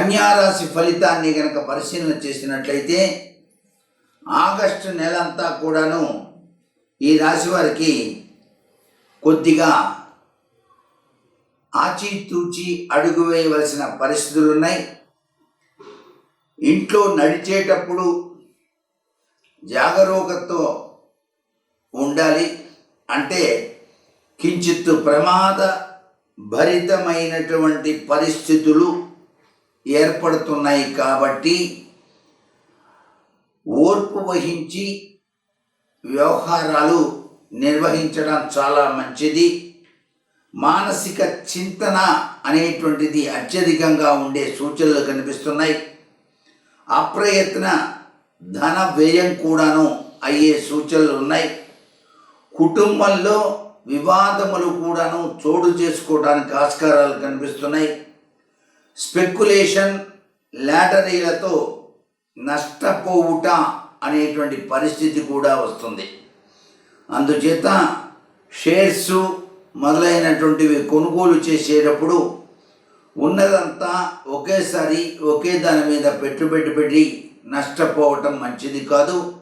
కన్యారాశి ఫలితాన్ని కనుక పరిశీలన చేసినట్లయితే ఆగస్టు నెలంతా కూడాను ఈ రాశి వారికి కొద్దిగా ఆచితూచి అడుగు వేయవలసిన పరిస్థితులు ఉన్నాయి ఇంట్లో నడిచేటప్పుడు జాగరూకతో ఉండాలి. అంటే కించిత్తు ప్రమాద భరితమైనటువంటి పరిస్థితులు ఏర్పడుతున్నాయి కాబట్టి ఓర్పు వహించి వ్యవహారాలు నిర్వహించడం చాలా మంచిది. మానసిక చింతన అనేటువంటిది అత్యధికంగా ఉండే సూచనలు కనిపిస్తున్నాయి. అప్రయత్న ధన వ్యయం కూడాను అయ్యే సూచనలు ఉన్నాయి. కుటుంబంలో వివాదములు కూడాను చోటు చేసుకోవడానికి ఆస్కారాలు కనిపిస్తున్నాయి. స్పెక్యులేషన్ లాటరీలతో నష్టపోవుట అనేటువంటి పరిస్థితి కూడా వస్తుంది. అందుచేత షేర్స్ మొదలైనటువంటివి కొనుగోలు చేసేటప్పుడు ఉన్నదంతా ఒకేసారి ఒకే దాని మీద పెట్టుబడి పెట్టి నష్టపోవటం మంచిది కాదు.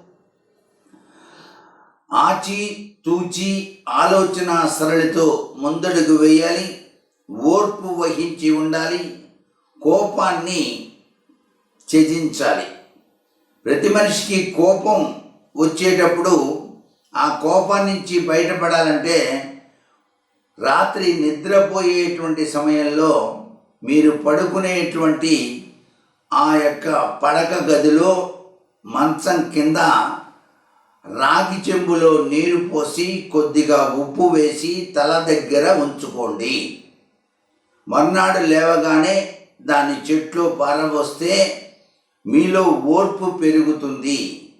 ఆచి తూచి ఆలోచన సరళితో ముందడుగు వేయాలి. ఓర్పు వహించి ఉండాలి. కోపాన్ని త్యజించాలి. ప్రతి మనిషికి కోపం వచ్చేటప్పుడు ఆ కోపం నుంచి బయటపడాలంటే రాత్రి నిద్రపోయేటువంటి సమయంలో మీరు పడుకునేటువంటి ఆ యొక్క పడక గదిలో మంచం కింద రాగి చెంబులో నీరు పోసి కొద్దిగా ఉప్పు వేసి తల దగ్గర ఉంచుకోండి. మర్నాడు లేవగానే దాని చెట్లో పారబోస్తే మీలో ఓర్పు పెరుగుతుంది.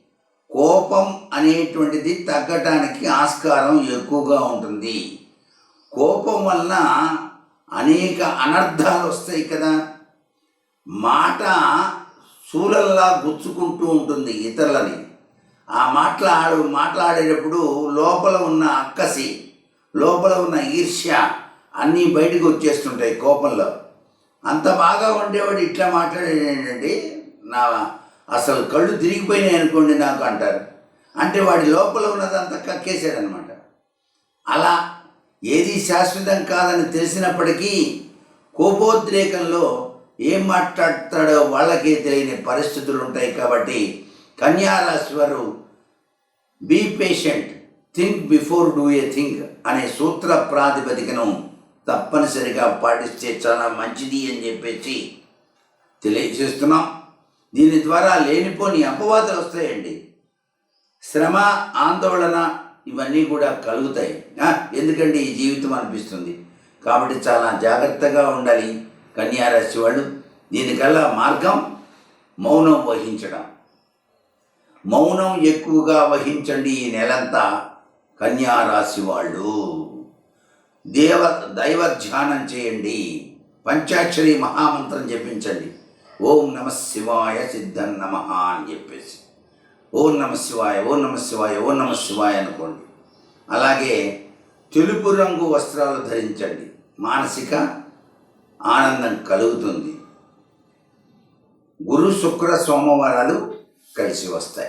కోపం అనేటువంటిది తగ్గటానికి ఆస్కారం ఎక్కువగా ఉంటుంది. కోపం వలన అనేక అనర్థాలు వస్తాయి కదా. మాట శూలల్లా గుచ్చుకుంటూ ఉంటుంది ఇతరులని. ఆ మాట్లాడు మాట్లాడేటప్పుడు లోపల ఉన్న అక్కసి లోపల ఉన్న ఈర్ష్య అన్నీ బయటకు వచ్చేస్తుంటాయి కోపంలో. అంత బాగా ఉండేవాడు ఇట్లా మాట్లాడేది నా అసలు కళ్ళు తిరిగిపోయినాయి అనుకోండి నాకు అంటారు. అంటే వాడి లోపల ఉన్నదంతా కక్కేశాడనమాట అలా ఏది శాశ్వతం కాదని తెలిసినప్పటికీ కోపోద్రేకంలో ఏం మాట్లాడతాడో వాళ్ళకే తెలియని పరిస్థితులు ఉంటాయి కాబట్టి కన్యారాశి వారు be patient think before do a thing అనే సూత్ర ప్రాతిపదికను తప్పనిసరిగా పాటిస్తే చాలా మంచిది అని చెప్పేసి తెలియజేస్తున్నాం. దీని ద్వారా లేనిపోని అపవాదాలు వస్తాయండి. శ్రమ ఆందోళన ఇవన్నీ కూడా కలుగుతాయి. ఎందుకంటే ఈ జీవితం అనిపిస్తుంది. కాబట్టి చాలా జాగ్రత్తగా ఉండాలి కన్యారాశి వాళ్ళు. దీనికల్లా మార్గం మౌనం వహించడం. మౌనం ఎక్కువగా వహించండి ఈ నెలంతా కన్యారాశి వాళ్ళు. దేవ దైవ ధ్యానం చేయండి. పంచాక్షరి మహామంత్రం జపించండి. ఓం నమ శివాయ సిద్ధం నమ అని చెప్పేసి. ఓం నమ శివాయ ఓం నమ శివాయ ఓం నమ శివాయ అనుకోండి. అలాగే తెలుపు రంగు వస్త్రాలు ధరించండి. మానసిక ఆనందం కలుగుతుంది. గురు శుక్ర సోమవారాలు కలిసి వస్తాయి.